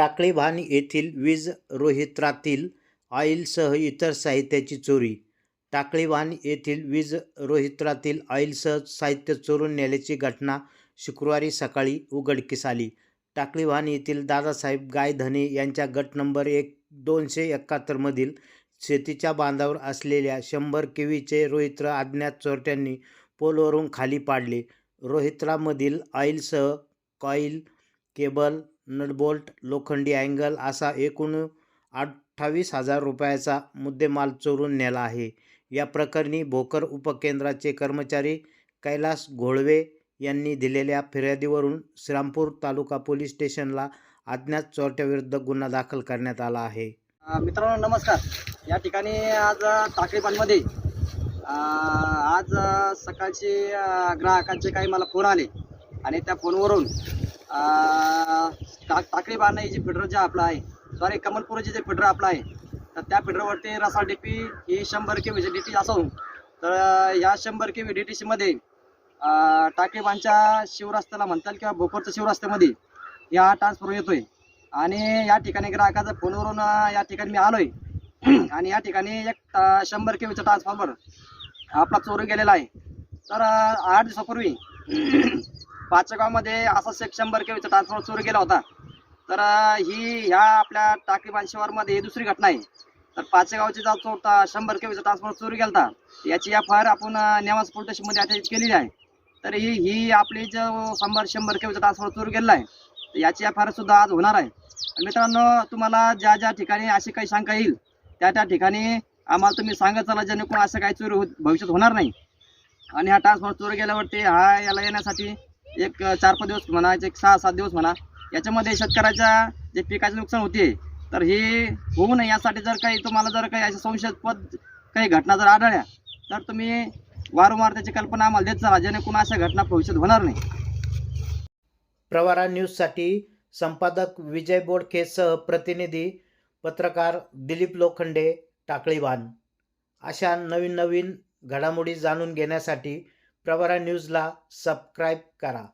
टाकळेभान येथील वीज रोहित्रातील ऑइलसह इतर साहित्याची चोरी. टाकळेभान येथील वीज रोहित्रातील ऑइलसह साहित्य चोरून नेल्याची घटना शुक्रवारी सकाळी उघडकीस आली. टाकळी येथील दादासाहेब गायधने यांच्या गट नंबर एक दोनशे एकाहत्तरमधील शेतीच्या बांधावर असलेल्या शंभर केवीचे रोहित्र अज्ञात चोरट्यांनी पोलवरून खाली पाडले. रोहित्रामधील ऑइलसह कॉईल केबल नटबोल्ट लोखंडी अँगल असा एकूण अठ्ठावीस हजार रुपयाचा मुद्देमाल चोरून नेला आहे. या प्रकरणी भोकर उपकेंद्राचे कर्मचारी कैलास घोळवे यांनी दिलेल्या फिर्यादीवरून श्रीरामपूर तालुका पोलीस स्टेशनला अज्ञात चोरट्याविरुद्ध गुन्हा दाखल करण्यात आला आहे. मित्रांनो नमस्कार. या ठिकाणी आज टाकळीपानमध्ये आज सकाळचे ग्राहकांचे काही मला फोन आले आणि त्या फोनवरून अ, टा टाकळीपान हे जे फिडर जे आपलं आहे सॉरी कमलपुराचे जे फिडर आपलं आहे तर त्या फिडरवरती रसाळ डीपी ही शंभर के व्ही डी टी असून तर या शंभर के व्ही डी टी सीमध्ये टाकळीबांच्या शिवरस्त्याला म्हणतात किंवा भोपरच्या शिवरस्त्यामध्ये या ट्रान्सफर येतोय. आणि या ठिकाणी ग्राहकाचा फोनवरून या ठिकाणी मी आलोय. आणि या ठिकाणी एक शंभर शंभर केवीचा ट्रान्सफॉर्मर आपला चोरी गेलेला आहे. तर आठ दिवसापूर्वी पाचगावमध्ये असाच एक शंभर केवीचा ट्रान्सफॉर्मर चोरी गेला होता. तर ही ह्या आपल्या टाकळी शिवारमध्ये ही दुसरी घटना आहे. तर पाचगावची जो चोरता शंभर केवीचा ट्रान्सफॉर्मर चोरी गेलता याची एफ आय आर आपण नेवास पोलीस स्टेशनमध्ये अटॅच केलेली आहे. तर ही ही आपली जो शंभर शंभर केवीचा ट्रान्सफॉर्मर चोरी गेलेला आहे तर याची एफ आय आर सुद्धा आज होणार आहे. मित्रांनो तुम्हाला ज्या ज्या ठिकाणी अशी काही शंका येईल त्या त्या ठिकाणी आम्हाला तुम्ही सांगत चला जेणेकरून असं काही चोरी हो भविष्यात होणार नाही. आणि हा ट्रान्सफॉर्मर चोरी गेल्यावरती हा याला येण्यासाठी एक चार पाच दिवस म्हणा एक सहा सात दिवस म्हणा याच्यामध्ये शेतकऱ्याच्या जे पिकाचे नुकसान होते तर हे होऊ नये यासाठी जर काही तुम्हाला जर काही अशा संशयास्पद काही घटना जर आढळल्या तर तुम्ही वारंवार त्याची कल्पना आम्हाला देत चला जेणेकरून अशा घटना भविष्यात होणार नाही. प्रवारा न्यूजसाठी संपादक विजय बोडखेसह प्रतिनिधी पत्रकार दिलीप लोखंडे टाकळीवान. अशा नवीन नवीन घडामोडी जाणून घेण्यासाठी प्रवारा न्यूजला सबस्क्राईब करा.